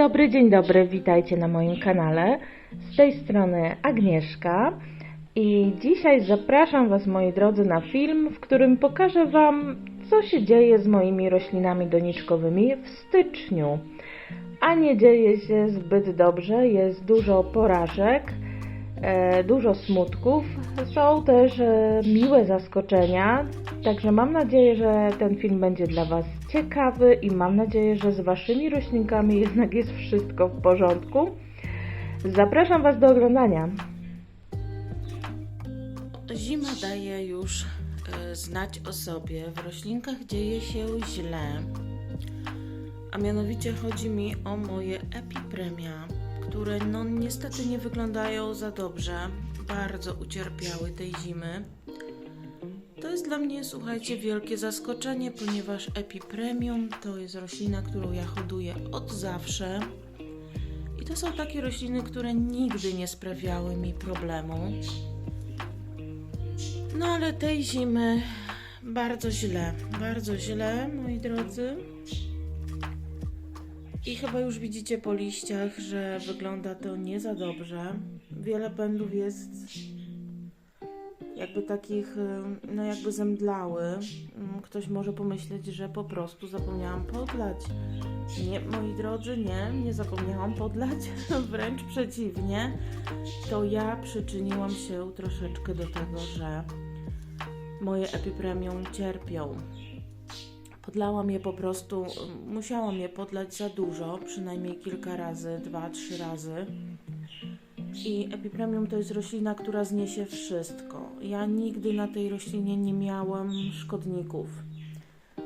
dobry, dzień dobry, witajcie na moim kanale. Z tej strony Agnieszka i dzisiaj zapraszam Was, moi drodzy, na film, w którym pokażę Wam, co się dzieje z moimi roślinami doniczkowymi w styczniu. A nie dzieje się zbyt dobrze, jest dużo porażek, e, dużo smutków, są też e, miłe zaskoczenia, także mam nadzieję, że ten film będzie dla Was ciekawy i mam nadzieję, że z Waszymi roślinkami jednak jest wszystko w porządku. Zapraszam Was do oglądania. Zima daje już e, znać o sobie. W roślinkach dzieje się źle. A mianowicie chodzi mi o moje epipremia, które no niestety nie wyglądają za dobrze. Bardzo ucierpiały tej zimy. To jest dla mnie, słuchajcie, wielkie zaskoczenie, ponieważ epipremium to jest roślina, którą ja hoduję od zawsze. I to są takie rośliny, które nigdy nie sprawiały mi problemu. No ale tej zimy bardzo źle, bardzo źle, moi drodzy. I chyba już widzicie po liściach, że wygląda to nie za dobrze. Wiele pędów jest jakby takich, no jakby zemdlały. Mm, Ktoś może pomyśleć, że po prostu zapomniałam podlać. Nie, moi drodzy, nie, nie zapomniałam podlać, wręcz przeciwnie. To ja przyczyniłam się troszeczkę do tego, że moje epipremium cierpią. Podlałam je po prostu, musiałam je podlać za dużo, przynajmniej kilka razy, dwa, trzy razy. I epipremium to jest roślina, która zniesie wszystko. Ja nigdy na tej roślinie nie miałam szkodników.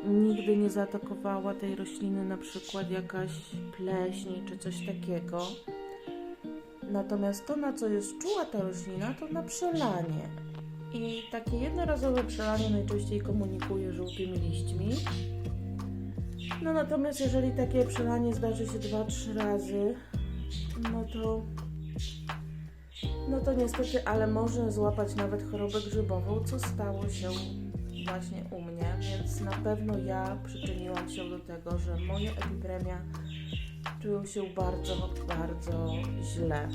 Nigdy nie zaatakowała tej rośliny na przykład jakaś pleśń czy coś takiego. Natomiast to, na co jest czuła ta roślina, to na przelanie. I takie jednorazowe przelanie najczęściej komunikuje żółtymi liśćmi. No natomiast jeżeli takie przelanie zdarzy się 2-3 razy, no to no to niestety, ale może złapać nawet chorobę grzybową, co stało się właśnie u mnie, więc na pewno ja przyczyniłam się do tego, że moje epipremia czują się bardzo, bardzo źle.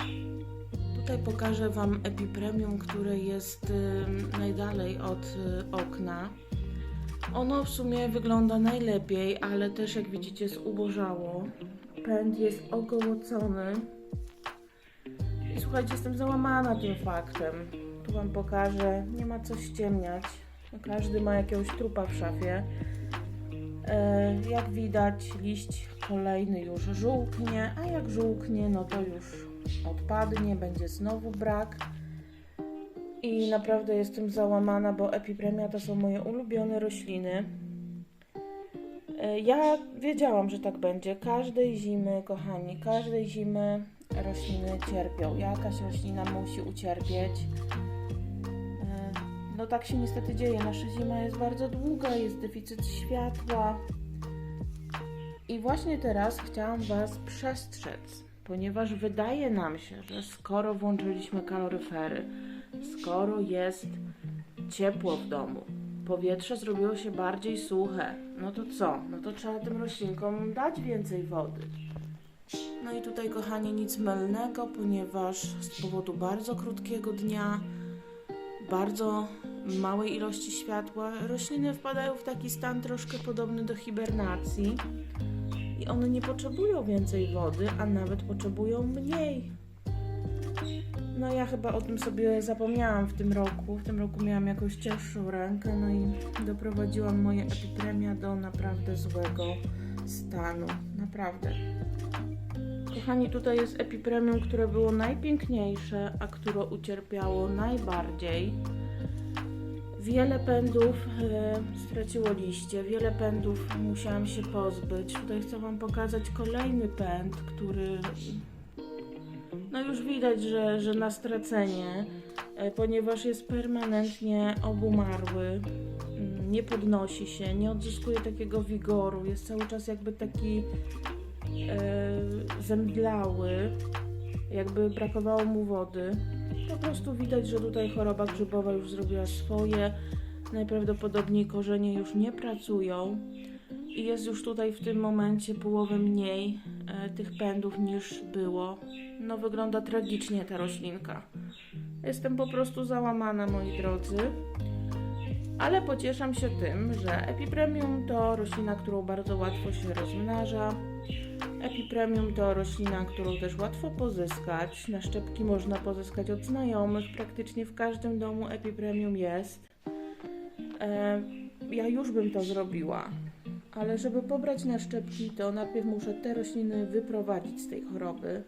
Tutaj pokażę Wam epipremium, które jest najdalej od y, okna. Ono w sumie wygląda najlepiej, ale też jak widzicie zubożało. Pęd jest ogołocony. Słuchajcie, jestem załamana tym faktem. Tu Wam pokażę, nie ma co ściemniać. Każdy ma jakiegoś trupa w szafie. E, jak widać, liść kolejny już żółknie, a jak żółknie, no to już odpadnie, będzie znowu brak. I naprawdę jestem załamana, bo epipremia to są moje ulubione rośliny. E, Ja wiedziałam, że tak będzie. Każdej zimy, kochani, każdej zimy rośliny cierpią. Jakaś roślina musi ucierpieć. E, No tak się niestety dzieje. Nasza zima jest bardzo długa, jest deficyt światła. I właśnie teraz chciałam Was przestrzec, ponieważ wydaje nam się, że skoro włączyliśmy kaloryfery, skoro jest ciepło w domu, powietrze zrobiło się bardziej suche, no to co? No to trzeba tym roślinkom dać więcej wody. No i tutaj, kochani, nic mylnego, ponieważ z powodu bardzo krótkiego dnia, bardzo małej ilości światła, rośliny wpadają w taki stan troszkę podobny do hibernacji i one nie potrzebują więcej wody, a nawet potrzebują mniej. No ja chyba o tym sobie zapomniałam w tym roku. W tym roku miałam jakąś cięższą rękę, no i doprowadziłam moje epipremia do naprawdę złego stanu. Naprawdę. Kochani, tutaj jest epipremium, które było najpiękniejsze, a które ucierpiało najbardziej. Wiele pędów e, straciło liście, wiele pędów musiałam się pozbyć. Tutaj chcę Wam pokazać kolejny pęd, który no już widać, że, że na stracenie, e, ponieważ jest permanentnie obumarły, mm, nie podnosi się, nie odzyskuje takiego wigoru, jest cały czas jakby taki e, zemdlały, jakby brakowało mu wody. Po prostu widać, że tutaj choroba grzybowa już zrobiła swoje. Najprawdopodobniej korzenie już nie pracują i jest już tutaj w tym momencie połowę mniej e, tych pędów niż było. No wygląda tragicznie ta roślinka. Jestem po prostu załamana, moi drodzy. Ale pocieszam się tym, że Epipremium to roślina, którą bardzo łatwo się rozmnaża. Epipremium to roślina, którą też łatwo pozyskać. Naszczepki można pozyskać od znajomych. Praktycznie w każdym domu Epipremium jest. E, ja już bym to zrobiła. Ale żeby pobrać naszczepki, to najpierw muszę te rośliny wyprowadzić z tej choroby,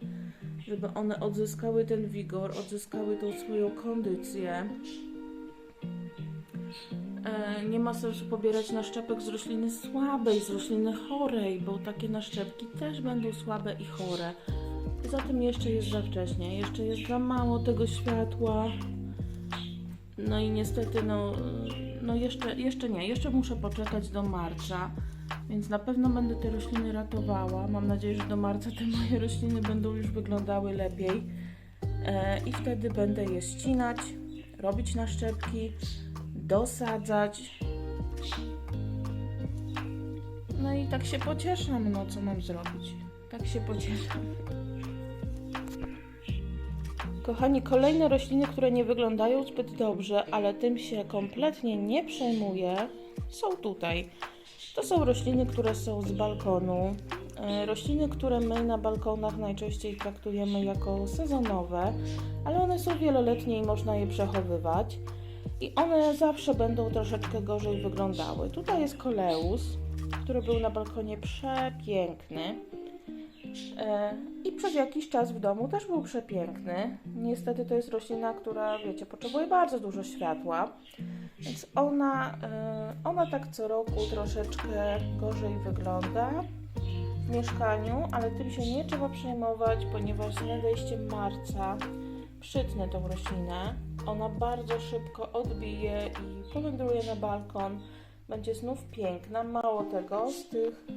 żeby one odzyskały ten wigor, odzyskały tą swoją kondycję. E, nie ma sensu pobierać naszczepek z rośliny słabej, z rośliny chorej, bo takie naszczepki też będą słabe i chore. Poza tym jeszcze jest za wcześnie, jeszcze jest za mało tego światła. No i niestety, no, no jeszcze, jeszcze nie, jeszcze muszę poczekać do marca, więc na pewno będę te rośliny ratowała. Mam nadzieję, że do marca te moje rośliny będą już wyglądały lepiej. E, I wtedy będę je ścinać, robić naszczepki, dosadzać. No i tak się pocieszam, no co mam zrobić? Tak się pocieszam. Kochani, kolejne rośliny, które nie wyglądają zbyt dobrze, ale tym się kompletnie nie przejmuję, są tutaj. To są rośliny, które są z balkonu. E, Rośliny, które my na balkonach najczęściej traktujemy jako sezonowe, ale one są wieloletnie i można je przechowywać. I one zawsze będą troszeczkę gorzej wyglądały. Tutaj jest koleus, który był na balkonie przepiękny. E, I przez jakiś czas w domu też był przepiękny. Niestety to jest roślina, która, wiecie, potrzebuje bardzo dużo światła. Więc ona, e, ona tak co roku troszeczkę gorzej wygląda w mieszkaniu, ale tym się nie trzeba przejmować, ponieważ z nadejściem marca przytnę tą roślinę. Ona bardzo szybko odbije i powędruje na balkon. Będzie znów piękna. Mało tego, z tych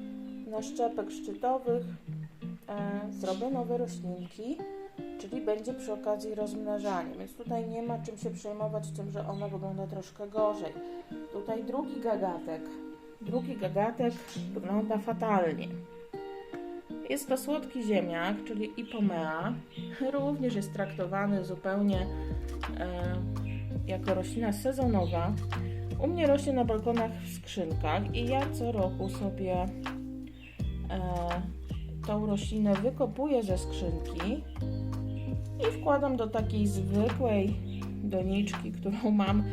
naszczepek szczytowych e, zrobię nowe roślinki, czyli będzie przy okazji rozmnażanie. Więc tutaj nie ma czym się przejmować tym, że ona wygląda troszkę gorzej. Tutaj drugi gagatek. Drugi gagatek wygląda fatalnie. Jest to słodki ziemniak, czyli ipomea. Również jest traktowany zupełnie e, jako roślina sezonowa. U mnie rośnie na balkonach w skrzynkach i ja co roku sobie e, tą roślinę wykopuję ze skrzynki i wkładam do takiej zwykłej doniczki, którą mam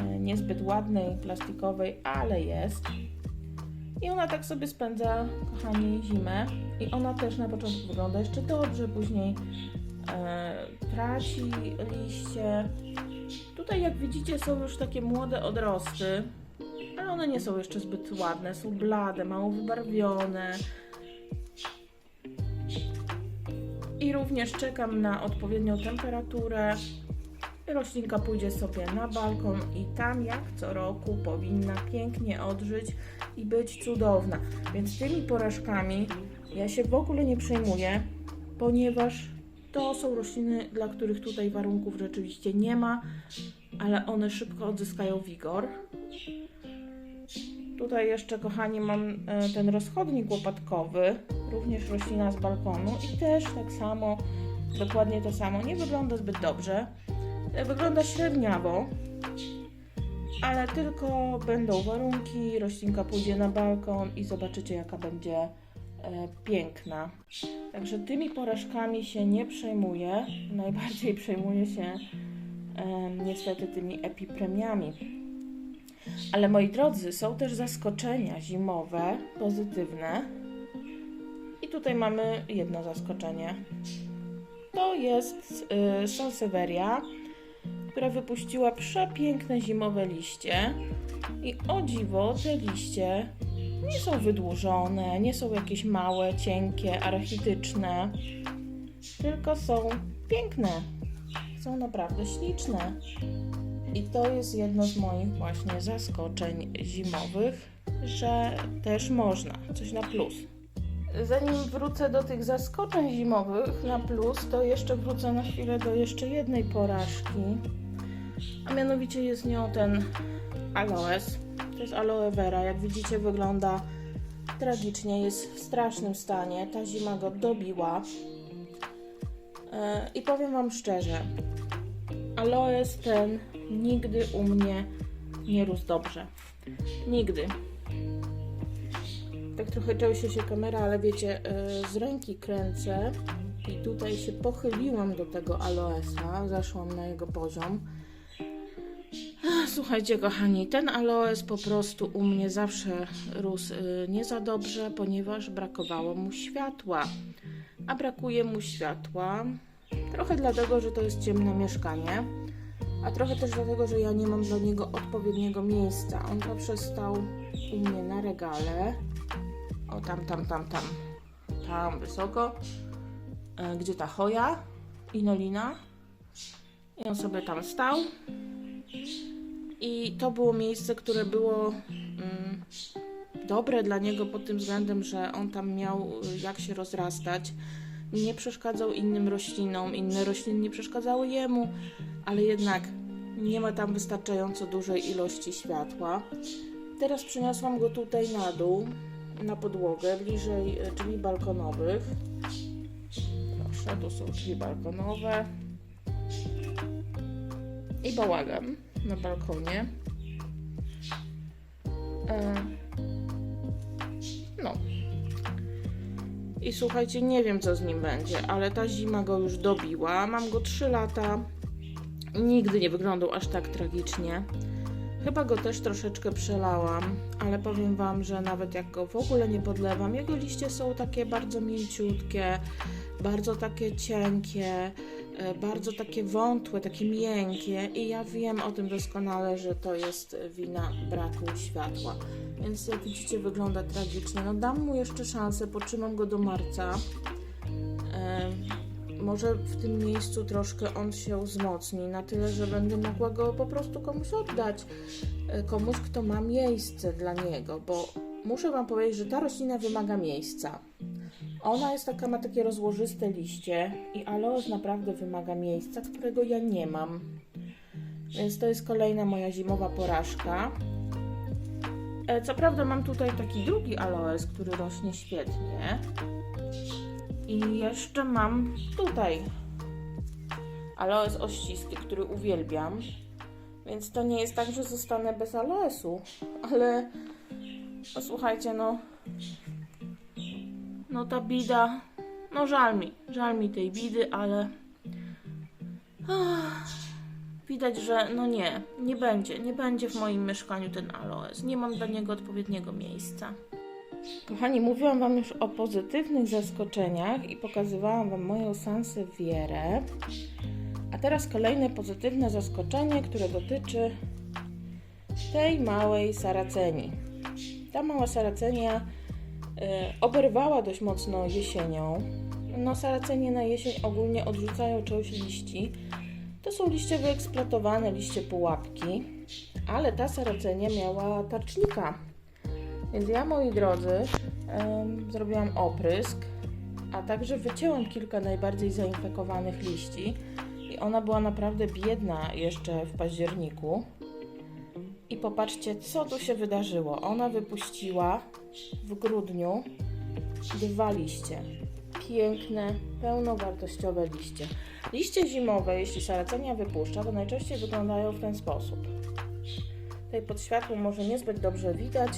e, niezbyt ładnej, plastikowej, ale jest. I ona tak sobie spędza, kochani, zimę. I ona też na początku wygląda jeszcze dobrze, później e, traci liście. Tutaj, jak widzicie, są już takie młode odrosty, ale one nie są jeszcze zbyt ładne, są blade, mało wybarwione. I również czekam na odpowiednią temperaturę. Roślinka pójdzie sobie na balkon i tam jak co roku powinna pięknie odżyć i być cudowna. Więc tymi porażkami ja się w ogóle nie przejmuję, ponieważ to są rośliny, dla których tutaj warunków rzeczywiście nie ma, ale one szybko odzyskają wigor. Tutaj jeszcze, kochani, mam e, ten rozchodnik łopatkowy, również roślina z balkonu i też tak samo, dokładnie to samo. Nie wygląda zbyt dobrze, wygląda średniawo, ale tylko będą warunki, roślinka pójdzie na balkon i zobaczycie jaka będzie e, piękna. Także tymi porażkami się nie przejmuję, najbardziej przejmuję się e, niestety tymi epipremiami. Ale moi drodzy, są też zaskoczenia zimowe, pozytywne. I tutaj mamy jedno zaskoczenie. To jest y, Sansevieria, która wypuściła przepiękne zimowe liście. I o dziwo, te liście nie są wydłużone, nie są jakieś małe, cienkie, archityczne, tylko są piękne. Są naprawdę śliczne. I to jest jedno z moich właśnie zaskoczeń zimowych, że też można, coś na plus. Zanim wrócę do tych zaskoczeń zimowych na plus, to jeszcze wrócę na chwilę do jeszcze jednej porażki. A mianowicie jest nią ten aloes. To jest aloe vera. Jak widzicie wygląda tragicznie, jest w strasznym stanie. Ta zima go dobiła. E, I powiem Wam szczerze, aloes ten nigdy u mnie nie rósł dobrze. Nigdy. Tak trochę częściej się kamera, ale wiecie, e, z ręki kręcę i tutaj się pochyliłam do tego aloesa, zeszłam na jego poziom. Słuchajcie, kochani, ten aloes po prostu u mnie zawsze rósł y, nie za dobrze, ponieważ brakowało mu światła. A brakuje mu światła trochę dlatego, że to jest ciemne mieszkanie, a trochę też dlatego, że ja nie mam dla niego odpowiedniego miejsca. On zawsze stał u mnie na regale. O, tam, tam, tam, tam. Tam wysoko. E, Gdzie ta choja i Nolina. I on sobie tam stał. I to było miejsce, które było mm, dobre dla niego pod tym względem, że on tam miał y, jak się rozrastać. Nie przeszkadzał innym roślinom, inne rośliny nie przeszkadzały jemu, ale jednak nie ma tam wystarczająco dużej ilości światła. Teraz przeniosłam go tutaj na dół, na podłogę, bliżej y, drzwi balkonowych. Proszę, tu są drzwi balkonowe. I bałagan na balkonie. E, No. I słuchajcie, nie wiem co z nim będzie, ale ta zima go już dobiła. Mam go 3 lata. Nigdy nie wyglądał aż tak tragicznie. Chyba go też troszeczkę przelałam, ale powiem Wam, że nawet jak go w ogóle nie podlewam, jego liście są takie bardzo mięciutkie, bardzo takie cienkie, bardzo takie wątłe, takie miękkie i ja wiem o tym doskonale, że to jest wina braku światła. Więc jak widzicie wygląda tragicznie. No dam mu jeszcze szansę, potrzymam go do marca. E, może w tym miejscu troszkę on się wzmocni, na tyle, że będę mogła go po prostu komuś oddać. E, Komuś, kto ma miejsce dla niego, bo muszę Wam powiedzieć, że ta roślina wymaga miejsca. Ona jest taka, ma takie rozłożyste liście i aloes naprawdę wymaga miejsca, którego ja nie mam. Więc to jest kolejna moja zimowa porażka. E, Co prawda mam tutaj taki drugi aloes, który rośnie świetnie. I jeszcze mam tutaj aloes ościsty, który uwielbiam. Więc to nie jest tak, że zostanę bez aloesu, ale no słuchajcie, no no ta bida, no żal mi, żal mi tej bidy, ale Ach, widać, że no nie, nie będzie, nie będzie w moim mieszkaniu ten aloes. Nie mam dla niego odpowiedniego miejsca. Kochani, mówiłam Wam już o pozytywnych zaskoczeniach i pokazywałam Wam moją sansevierę. A teraz kolejne pozytywne zaskoczenie, które dotyczy tej małej saraceni. Ta mała saracenia oberwała dość mocno jesienią. No, saracenie na jesień ogólnie odrzucają część liści. To są liście wyeksploatowane, liście pułapki, ale ta saracenia miała tarcznika. Więc ja, moi drodzy, zrobiłam oprysk, a także wycięłam kilka najbardziej zainfekowanych liści. I ona była naprawdę biedna jeszcze w październiku. I popatrzcie, co tu się wydarzyło. Ona wypuściła w grudniu dwa liście. Piękne, pełnowartościowe liście. Liście zimowe, jeśli saracenia wypuszcza, to najczęściej wyglądają w ten sposób. Tutaj pod światłem może niezbyt dobrze widać,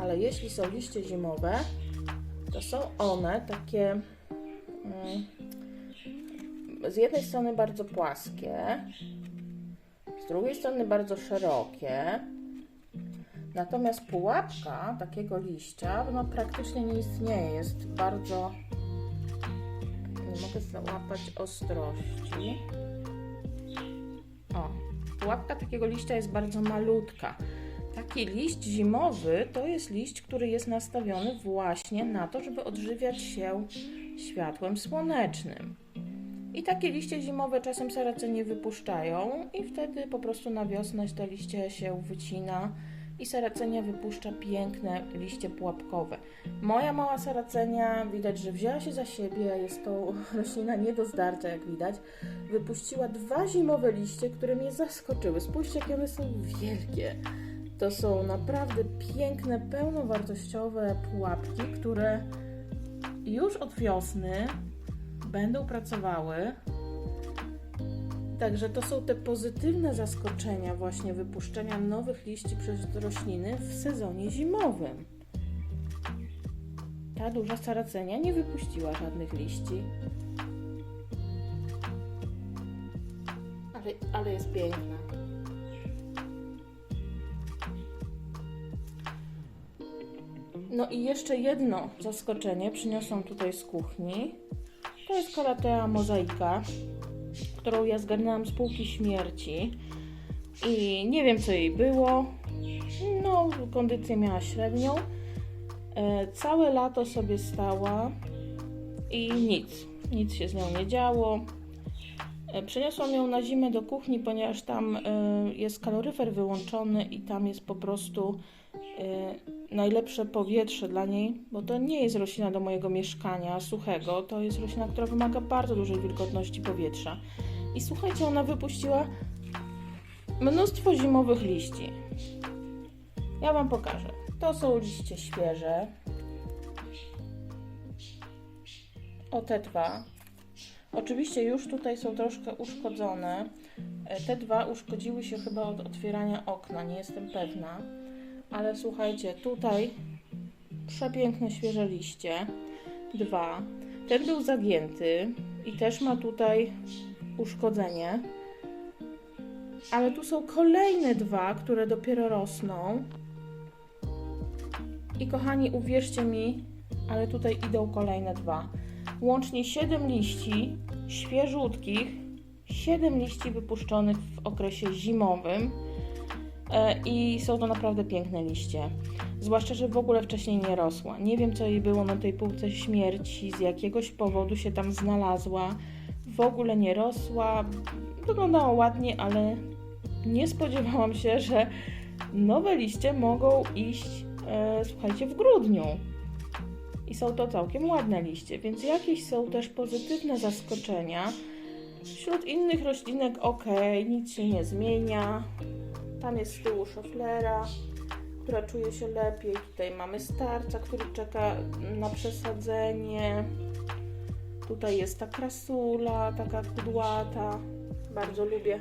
ale jeśli są liście zimowe, to są one takie mm, z jednej strony bardzo płaskie, z drugiej strony bardzo szerokie. Natomiast pułapka takiego liścia no, praktycznie nie istnieje. Jest bardzo. Nie mogę załapać ostrości. O, pułapka takiego liścia jest bardzo malutka. Taki liść zimowy to jest liść, który jest nastawiony właśnie na to, żeby odżywiać się światłem słonecznym. I takie liście zimowe czasem saracenie wypuszczają i wtedy po prostu na wiosnę te liście się wycina i saracenia wypuszcza piękne liście pułapkowe. Moja mała saracenia, widać, że wzięła się za siebie, jest to roślina nie do zdarcia, jak widać. Wypuściła dwa zimowe liście, które mnie zaskoczyły. Spójrzcie, jakie one są wielkie. To są naprawdę piękne, pełnowartościowe pułapki, które już od wiosny będą pracowały. Także to są te pozytywne zaskoczenia właśnie wypuszczenia nowych liści przez rośliny w sezonie zimowym. Ta duża saracenia nie wypuściła żadnych liści. Ale, ale jest piękna. No i jeszcze jedno zaskoczenie przyniosłam tutaj z kuchni. To jest Kalatea mozaika, którą ja zgarnęłam z półki śmierci. I nie wiem co jej było. No, kondycję miała średnią. E, całe lato sobie stała i nic. Nic się z nią nie działo. E, Przeniosłam ją na zimę do kuchni, ponieważ tam e, jest kaloryfer wyłączony i tam jest po prostu e, najlepsze powietrze dla niej, bo to nie jest roślina do mojego mieszkania suchego, to jest roślina, która wymaga bardzo dużej wilgotności powietrza. I słuchajcie, ona wypuściła mnóstwo zimowych liści. Ja Wam pokażę. To są liście świeże. O te dwa. Oczywiście już tutaj są troszkę uszkodzone. E, Te dwa uszkodziły się chyba od otwierania okna, nie jestem pewna. Ale słuchajcie, tutaj przepiękne świeże liście. Dwa. Ten był zagięty i też ma tutaj uszkodzenie. Ale tu są kolejne dwa, które dopiero rosną. I kochani, uwierzcie mi, ale tutaj idą kolejne dwa. Łącznie 7 liści świeżutkich, 7 liści wypuszczonych w okresie zimowym. E, I są to naprawdę piękne liście. Zwłaszcza, że w ogóle wcześniej nie rosła. Nie wiem, co jej było na tej półce śmierci, z jakiegoś powodu się tam znalazła. W ogóle nie rosła. Wyglądała ładnie, ale nie spodziewałam się, że nowe liście mogą iść, e, słuchajcie, w grudniu. Są to całkiem ładne liście, więc jakieś są też pozytywne zaskoczenia. Wśród innych roślinek ok, nic się nie zmienia. Tam jest z tyłu szoflera, która czuje się lepiej. Tutaj mamy starca, który czeka na przesadzenie. Tutaj jest ta krasula, taka kudłata. Bardzo lubię.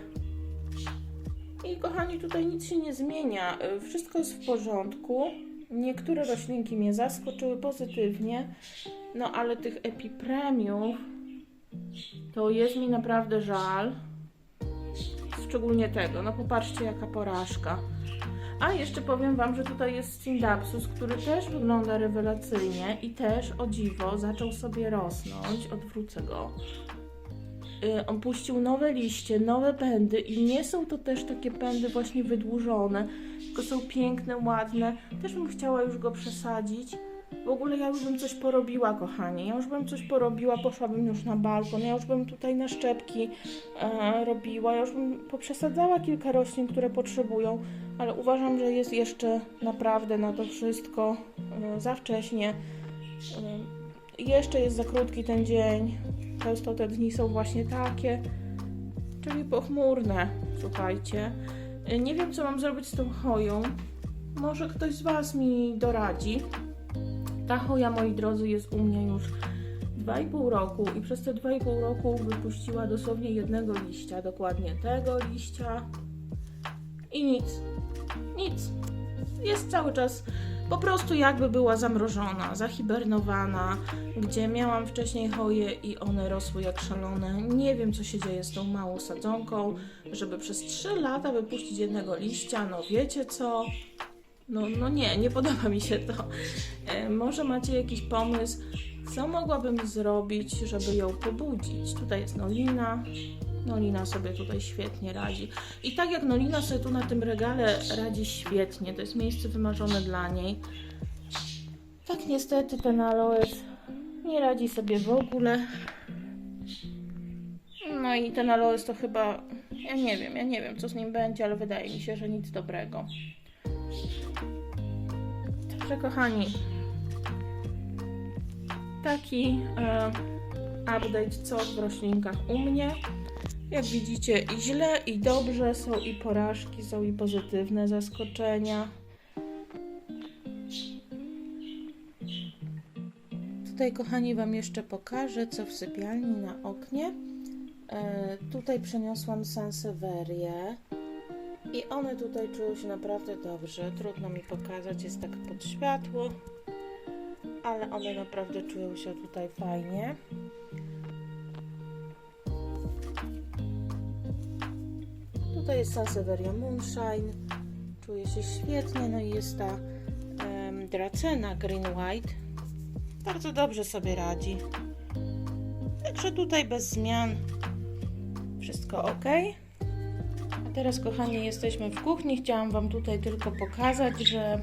I kochani, tutaj nic się nie zmienia. Wszystko jest w porządku. Niektóre roślinki mnie zaskoczyły pozytywnie, no ale tych epipremiów to jest mi naprawdę żal. Szczególnie tego. No popatrzcie, jaka porażka. A jeszcze powiem Wam, że tutaj jest Syndapsus, który też wygląda rewelacyjnie i też o dziwo zaczął sobie rosnąć. Odwrócę go. Y, On puścił nowe liście, nowe pędy i nie są to też takie pędy właśnie wydłużone, tylko są piękne, ładne. Też bym chciała już go przesadzić. W ogóle ja już bym coś porobiła, kochani. Ja już bym coś porobiła, poszłabym już na balkon, ja już bym tutaj na szczepki e, robiła, ja już bym poprzesadzała kilka roślin, które potrzebują, ale uważam, że jest jeszcze naprawdę na to wszystko e, za wcześnie. E, jeszcze jest za krótki ten dzień. Często te dni są właśnie takie, czyli pochmurne, słuchajcie. E, Nie wiem, co mam zrobić z tą choją. Może ktoś z Was mi doradzi. Ta choja, moi drodzy, jest u mnie już 2,5 roku i przez te 2,5 roku wypuściła dosłownie jednego liścia, dokładnie tego liścia i nic. Nic. Jest cały czas po prostu jakby była zamrożona, zahibernowana, gdzie miałam wcześniej choje i one rosły jak szalone. Nie wiem, co się dzieje z tą małą sadzonką, żeby przez 3 lata wypuścić jednego liścia, no wiecie co? No, no nie, nie podoba mi się to. E, może macie jakiś pomysł, co mogłabym zrobić, żeby ją pobudzić? Tutaj jest Nolina. Nolina sobie tutaj świetnie radzi. I tak jak Nolina sobie tu na tym regale radzi świetnie, to jest miejsce wymarzone dla niej. Tak niestety ten aloes nie radzi sobie w ogóle. No i ten aloes to chyba, ja nie wiem, ja nie wiem co z nim będzie, ale wydaje mi się, że nic dobrego. Także kochani, taki e, update co w roślinkach u mnie. Jak widzicie, i źle, i dobrze, są i porażki, są i pozytywne zaskoczenia. Tutaj, kochani, Wam jeszcze pokażę, co w sypialni na oknie. E, tutaj przeniosłam Sanseverię i one tutaj czują się naprawdę dobrze. Trudno mi pokazać, jest tak pod światło, ale one naprawdę czują się tutaj fajnie. Tutaj jest Sansevieria Moonshine, czuje się świetnie, no i jest ta em, Dracena Green White, bardzo dobrze sobie radzi. Także tutaj bez zmian wszystko ok. A teraz, kochani, jesteśmy w kuchni. Chciałam Wam tutaj tylko pokazać, że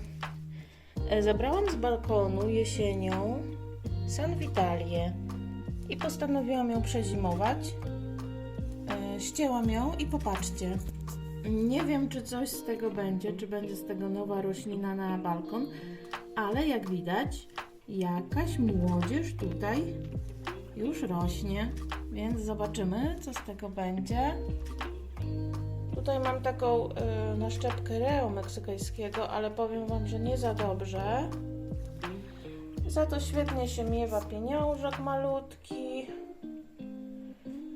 e, zabrałam z balkonu jesienią San Vitalię i postanowiłam ją przezimować. Ścięłam ją i popatrzcie. Nie wiem, czy coś z tego będzie, czy będzie z tego nowa roślina na balkon, ale jak widać, jakaś młodzież tutaj już rośnie, więc zobaczymy, co z tego będzie. Tutaj mam taką y, naszczepkę reo meksykańskiego, ale powiem Wam, że nie za dobrze. Za to świetnie się miewa pieniążek malutki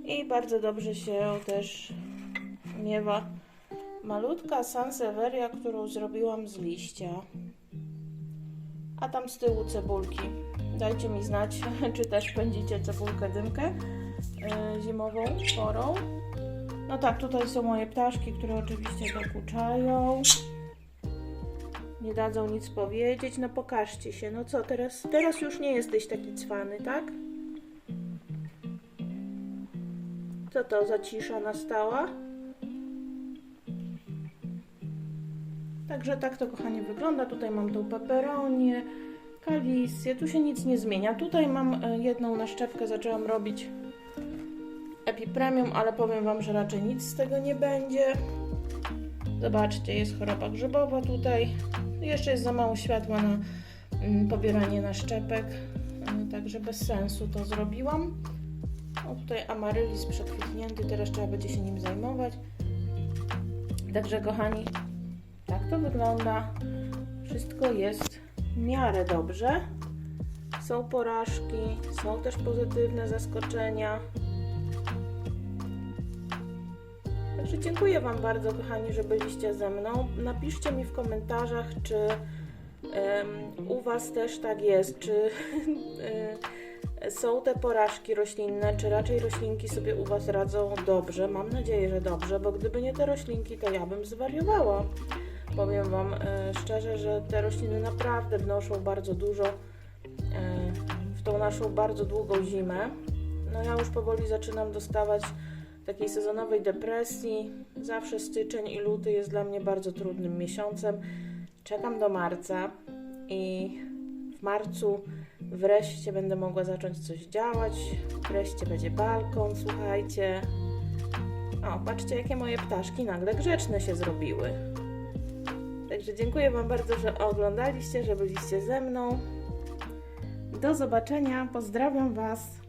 i bardzo dobrze się też miewa malutka Sansevieria, którą zrobiłam z liścia. A tam z tyłu cebulki. Dajcie mi znać, czy też pędzicie cebulkę dymkę yy, zimową porą. No tak, tutaj są moje ptaszki, które oczywiście dokuczają. Nie dadzą nic powiedzieć. No pokażcie się. No co, teraz, teraz już nie jesteś taki cwany, tak? Co to za cisza nastała? Także tak to kochanie wygląda. Tutaj mam tą peperonię, kalisję. Tu się nic nie zmienia. Tutaj mam e, jedną naszczepkę, zaczęłam robić epipremium, ale powiem Wam, że raczej nic z tego nie będzie. Zobaczcie, jest choroba grzybowa tutaj. Jeszcze jest za mało światła na mm, pobieranie naszczepek, e, także bez sensu to zrobiłam. O, tutaj amarylis przekwitnięty, teraz trzeba będzie się nim zajmować. Także kochani, tak to wygląda. Wszystko jest w miarę dobrze. Są porażki, są też pozytywne zaskoczenia. Także dziękuję Wam bardzo, kochani, że byliście ze mną. Napiszcie mi w komentarzach, czy em, u Was też tak jest, czy są te porażki roślinne, czy raczej roślinki sobie u Was radzą dobrze. Mam nadzieję, że dobrze, bo gdyby nie te roślinki, to ja bym zwariowała. Powiem Wam e, szczerze, że te rośliny naprawdę wnoszą bardzo dużo e, w tą naszą bardzo długą zimę. No ja już powoli zaczynam dostawać takiej sezonowej depresji. Zawsze styczeń i luty jest dla mnie bardzo trudnym miesiącem. Czekam do marca i marcu wreszcie będę mogła zacząć coś działać. Wreszcie będzie balkon, słuchajcie. O, patrzcie, jakie moje ptaszki nagle grzeczne się zrobiły. Także dziękuję Wam bardzo, że oglądaliście, że byliście ze mną. Do zobaczenia, pozdrawiam Was.